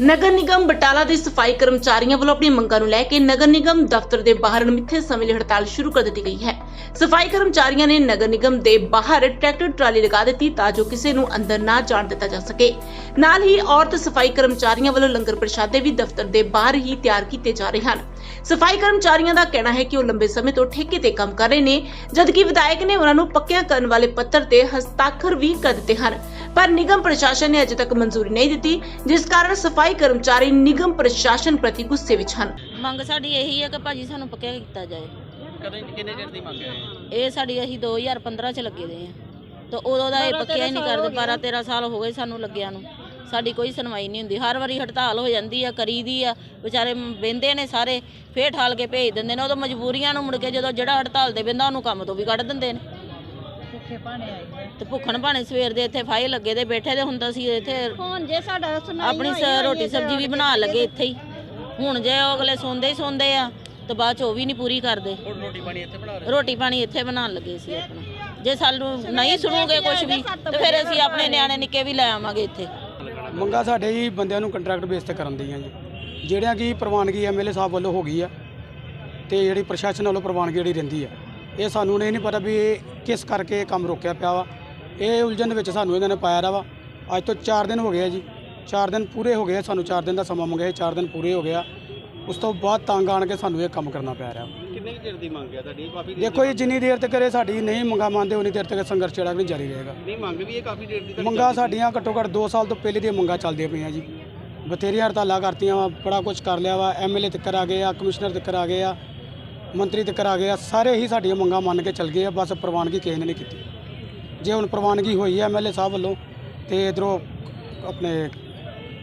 ਨਗਰ ਨਿਗਮ ਬਟਾਲਾ ਦੇ ਸਫ਼ਾਈ ਕਰਮਚਾਰੀਆਂ ਵੱਲੋਂ ਆਪਣੀ ਮੰਗਾਂ ਨੂੰ ਲੈ ਕੇ ਨਗਰ ਨਿਗਮ ਦਫ਼ਤਰ ਦੇ ਬਾਹਰ ਮਿੱਥੇ ਸਮੇਂ ਲਈ ਹੜਤਾਲ ਸ਼ੁਰੂ ਕਰ ਦਿੱਤੀ ਗਈ ਹੈ। ਸਫ਼ਾਈ ਕਰਮਚਾਰੀਆਂ ਨੇ ਨਗਰ ਨਿਗਮ ਦੇ ਬਾਹਰ ਟਰੈਕਟਰ ਟਰਾਲੀ ਲਗਾ ਦਿੱਤੀ ਤਾਂ ਜੋ ਕਿਸੇ ਨੂੰ ਅੰਦਰ ਨਾ ਜਾਣ ਦਿੱਤਾ ਜਾ ਸਕੇ। ਨਾਲ ਹੀ ਔਰਤ ਸਫ਼ਾਈ ਕਰਮਚਾਰੀਆਂ ਵੱਲੋਂ ਲੰਗਰ ਪ੍ਰਸ਼ਾਦੇ ਵੀ ਦਫ਼ਤਰ ਦੇ ਬਾਹਰ ਹੀ ਤਿਆਰ ਕੀਤੇ ਜਾ ਰਹੇ ਹਨ। ਸਫ਼ਾਈ ਕਰਮਚਾਰੀਆਂ ਦਾ ਕਹਿਣਾ ਹੈ ਕਿ ਉਹ ਲੰਬੇ ਸਮੇਂ ਤੋਂ ਠੇਕੇ ਤੇ ਕੰਮ ਕਰ ਰਹੇ ਨੇ, ਜਦਕਿ ਵਿਧਾਇਕ ਨੇ ਉਹਨਾਂ ਨੂੰ ਪੱਕਿਆਂ ਕਰਨ ਵਾਲੇ ਪੱਤਰ ਤੇ ਹਸਤਾਖਰ ਵੀ ਕਰ ਦਿੱਤੇ ਹਨ। ਪਰ ਨਿਗਮ ਪ੍ਰਸ਼ਾਸਨ ਨੇ ਅਜੇ ਤੱਕ ਮਨਜ਼ੂਰੀ ਨਹੀਂ ਦਿੱਤੀ ਜਿਸ ਕਾਰਨ ਸਫ਼ਾਈ ਕਰਮਚਾਰੀ ਨਿਗਮ ਪ੍ਰਸ਼ਾਸਨ ਪ੍ਰਤੀ ਗੁੱਸੇ ਵਿੱਚ ਹਨ। ਮੰਗ ਸਾਡੀ ਇਹੀ ਹੈ ਕਿ ਭਾਜੀ ਸਾਨੂੰ ਪੱਕਿਆ ਕੀਤਾ ਜਾਏ। ਕਦੋਂ ਕਿੰਨੇ ਚਿਰ ਦੀ ਮੰਗ ਹੈ ਇਹ? ਸਾਡੀ ਅਸੀਂ 2015 ਚ ਲੱਗੇ ਦੇ ਆ ਤੇ ਉਦੋਂ ਦਾ ਇਹ ਪੱਕਿਆ ਹੀ ਨਹੀਂ ਕਰਦੇ 12 13 ਸਾਲ ਹੋ ਗਏ ਸਾਨੂੰ ਲੱਗਿਆ ਨੂੰ। ਸਾਡੀ ਕੋਈ ਸੁਣਵਾਈ ਨਹੀਂ ਹੁੰਦੀ। ਹਰ ਵਾਰੀ ਹੜਤਾਲ ਹੋ ਜਾਂਦੀ ਆ ਕਰੀਦੀ ਆ ਵਿਚਾਰੇ ਬਹਿੰਦੇ ਨੇ ਸਾਰੇ ਫੇਰ ਠਾਲ ਕੇ ਭੇਜ ਦਿੰਦੇ ਨੇ। ਉਦੋਂ ਮਜਬੂਰੀਆਂ ਨੂੰ ਮੁੜ ਕੇ ਜਦੋਂ ਜਿਹੜਾ ਹੜਤਾਲ ਦੇ ਬੰਦਾ ਉਹਨੂੰ ਕੰਮ ਤੋਂ ਵੀ ਕੱਢ ਦਿੰਦੇ ਨੇ। ਤੇ ਭੁੱਖਣ ਭਾਣੇ ਸਵੇਰ ਦੇ ਇੱਥੇ ਫਾਈ ਲੱਗੇ ਦੇ ਬੈਠੇ ਦੇ ਹੁੰਦਾ ਸੀ ਇੱਥੇ ਹੁਣ ਜੇ ਸਾਡਾ ਸੁਣਾਈ ਆਪਣੀ ਹੋਈ ਸ- ਹੋਈ ਰੋਟੀ ਤੇ ਸਬਜ਼ੀ ਵੀ ਬਣਾ ਲਗੇ ਇੱਥੇ ਹੀ। ਹੁਣ ਜੇ ਉਹ ਅਗਲੇ ਸੌਂਦੇ ਹੀ ਸੌਂਦੇ ਆ ਤੇ ਬਾਅਦ ਚ ਉਹ ਵੀ ਨਹੀਂ ਪੂਰੀ ਕਰਦੇ। ਹੁਣ ਰੋਟੀ ਪਾਣੀ ਇੱਥੇ ਬਣਾ ਰਹੇ? ਰੋਟੀ ਪਾਣੀ ਇੱਥੇ ਬਣਾਉਣ ਲੱਗੇ ਸੀ ਆਪਣਾ। ਜੇ ਸਾਨੂੰ ਨਹੀਂ ਸੁਣੋਗੇ ਕੁਝ ਵੀ ਤੇ ਫਿਰ ਅਸੀਂ ਆਪਣੇ ਨਿਆਣੇ ਨਿੱਕੇ ਵੀ ਲੈ ਆਵਾਂਗੇ ਇੱਥੇ। ਮੰਗਾ ਸਾਡੇ ਜੀ ਬੰਦਿਆਂ ਨੂੰ ਕੰਟਰੈਕਟ ਬੇਸ ਤੇ ਕਰਨ ਦੀਆਂ ਜੀ। ਜਿਹੜਿਆਂ ਕੀ ਪ੍ਰਵਾਨਗੀ ਐਮਐਲਏ ਸਾਹਿਬ ਵੱਲੋਂ ਹੋ ਗਈ ਆ ਤੇ ਜਿਹੜੀ ਪ੍ਰਸ਼ਾਸਨ ਵੱਲੋਂ ਪ੍ਰਵਾਨਗੀ ਜਿਹੜੀ ਰਹਿੰਦੀ ਆ। ਇਹ ਸਾਨੂੰ ਨਹੀਂ ਨਹੀਂ ਪਤਾ ਵੀ ਇਹ ਕਿਸ ਕਰਕੇ ਇਹ ਕੰਮ ਰੋਕਿਆ ਪਿਆ ਵਾ? ਇਹ ਉਲਝਣ ਵਿੱਚ ਸਾਨੂੰ ਇਹਨਾਂ ਨੇ ਪਾਇਆ ਦਾ ਵਾ। ਅੱਜ ਤੋਂ 4 ਦਿਨ ਹੋ ਗਏ ਆ ਜੀ। 4 ਦਿਨ ਪੂਰੇ ਹੋ ਗਏ ਸਾਨੂੰ 4 ਦਿਨ ਦਾ ਸਮਾਂ ਮੰਗਿਆ 4 ਦਿਨ ਪੂਰੇ ਹੋ ਗਿਆ ਉਸ ਤੋਂ ਬਾਅਦ ਤੰਗ ਆਣ ਕੇ ਸਾਨੂੰ ਇਹ ਕੰਮ ਕਰਨਾ ਪੈ ਰਿਹਾ। ਕਿੰਨੇ ਚਿਰ ਦੀ ਮੰਗ ਹੈ ਤੁਹਾਡੀ? ਕਾਫੀ ਦੇਖੋ ਜੀ ਜਿੰਨੀ ਦੇਰ ਤੱਕ ਇਹ ਸਾਡੀ ਨਹੀਂ ਮੰਗਾ ਮੰਨਦੇ ਉਨੀ ਦੇਰ ਤੱਕ ਸੰਘਰਸ਼ ਜਿਹੜਾ ਵੀ ਜਾਰੀ ਰਹੇਗਾ। ਨਹੀਂ ਮੰਗ ਵੀ ਇਹ ਕਾਫੀ ਦੇਰ ਦੀ ਮੰਗਾ ਸਾਡੀਆਂ ਘੱਟੋ ਘੱਟ 2 ਸਾਲ ਤੋਂ ਪਹਿਲੇ ਦੀਆਂ ਮੰਗਾ ਚੱਲਦੀਆਂ ਪਈਆਂ ਜੀ। ਬਥੇਰੀਆਂ ਹੜਤਾਲਾਂ ਕਰਤੀਆਂ ਵਾ ਬੜਾ ਕੁਝ ਕਰ ਲਿਆ ਵਾ। ਐਮਐਲਏ ਤੱਕ ਆ ਗਏ ਆ ਕਮਿਸ਼ਨਰ ਤੱਕ ਆ ਗਏ ਆ। ਮੰਤਰੀ ਤੱਕ ਆ ਗਏ ਆ ਸਾਰੇ ਹੀ ਸਾਡੀਆਂ ਮੰਗਾਂ ਮੰਨ ਕੇ ਚੱਲ ਗਏ ਆ ਬਸ ਪ੍ਰਵਾਨਗੀ ਕਿਸੇ ਨੇ ਨਹੀਂ ਕੀਤੀ। ਜੇ ਹੁਣ ਪ੍ਰਵਾਨਗੀ ਹੋਈ ਹੈ ਐਮਐਲਏ ਸਾਹਿਬ ਵੱਲੋਂ ਤੇ ਇਧਰੋਂ ਆਪਣੇ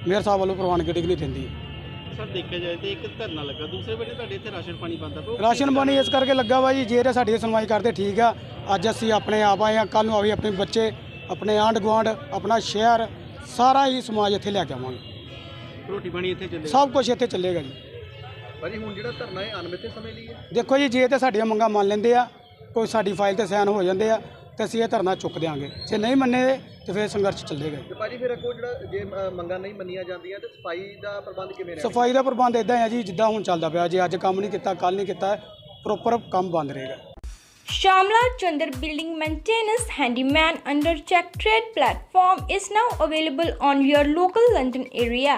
ਮੇਅਰ ਸਾਹਿਬ ਵੱਲੋਂ ਪ੍ਰਵਾਨਗੀ ਡਿਗਰੀ ਦਿੰਦੀ ਹੈ ਸਰ ਦੇਖਿਆ ਜਾਏ ਤੇ ਇੱਕ ਧਰਨਾ ਲੱਗਾ ਦੂਸਰੇ ਵੇਲੇ ਤੁਹਾਡੇ ਇੱਥੇ ਰਾਸ਼ਨ ਪਾਣੀ ਬੰਦਾ ਪਿਆ ਰਾਸ਼ਨ ਪਾਣੀ ਇਸ ਕਰਕੇ ਲੱਗਾ ਵਾ ਜੀ ਜੇ ਤੇ ਸਾਡੀ ਸੁਣਵਾਈ ਕਰਦੇ ਠੀਕ ਆ ਅੱਜ ਅਸੀਂ ਆਪਣੇ ਆਪ ਆਏ ਆ ਕੱਲ ਨੂੰ ਆਵੇ ਆਪਣੇ ਬੱਚੇ ਆਪਣੇ ਆਂਢ ਗੁਆਂਢ ਆਪਣਾ ਸ਼ਹਿਰ ਸਾਰਾ ਹੀ ਸਮਾਜ ਇੱਥੇ ਲੈ ਕੇ ਆਵਾਂਗੇ। ਰੋਟੀ ਪਾਣੀ ਇੱਥੇ ਚੱਲੇ ਸਭ ਕੁਝ ਇੱਥੇ ਚੱਲੇਗਾ ਜੀ। ਭਾਜੀ ਹੁਣ ਜਿਹੜਾ ਧਰਨਾ ਹੈ ਅਨਮਿੱਥੇ ਸਮੇਂ ਲਈ ਹੈ? ਦੇਖੋ ਜੀ ਜੇ ਤੇ ਸਾਡੀਆਂ ਮੰਗਾਂ ਮੰਨ ਲੈਂਦੇ ਆ ਕੋਈ ਸਾਡੀ ਫਾਈਲ ਤੇ ਸਾਈਨ ਹੋ ਜਾਂਦੇ ਆ ਤੇ ਅਸੀਂ ਇਹ ਧਰਨਾ ਚੁੱਕ ਦਿਆਂਗੇ। ਜੇ ਨਹੀਂ ਮੰਨੇ ਤੇ ਫਿਰ ਸੰਘਰਸ਼ ਚੱਲੇਗਾ। ਤੇ ਭਾਜੀ ਫਿਰ ਅੱਗੋਂ ਜਿਹੜਾ ਜੇ ਅ, ਮੰਗਾਂ ਨਹੀਂ ਮੰਨੀਆਂ ਜਾਂਦੀਆਂ ਤੇ ਸਫ਼ਾਈ ਦਾ ਪ੍ਰਬੰਧ ਕਿਵੇਂ ਰਹੇਗਾ? ਸਫ਼ਾਈ ਦਾ ਪ੍ਰਬੰਧ ਇਦਾਂ ਹੈ ਜੀ ਜਿੱਦਾਂ ਹੁਣ ਚੱਲਦਾ ਪਿਆ। ਜੇ ਅੱਜ ਕੰਮ ਨਹੀਂ ਕੀਤਾ ਕੱਲ ਨਹੀਂ ਕੀਤਾ ਪ੍ਰੋਪਰ ਕੰਮ ਬੰਦ ਰਹੇਗਾ। Shamla Chandar Building Maintenance Handyman under Check Trade platform is now available on your local London area.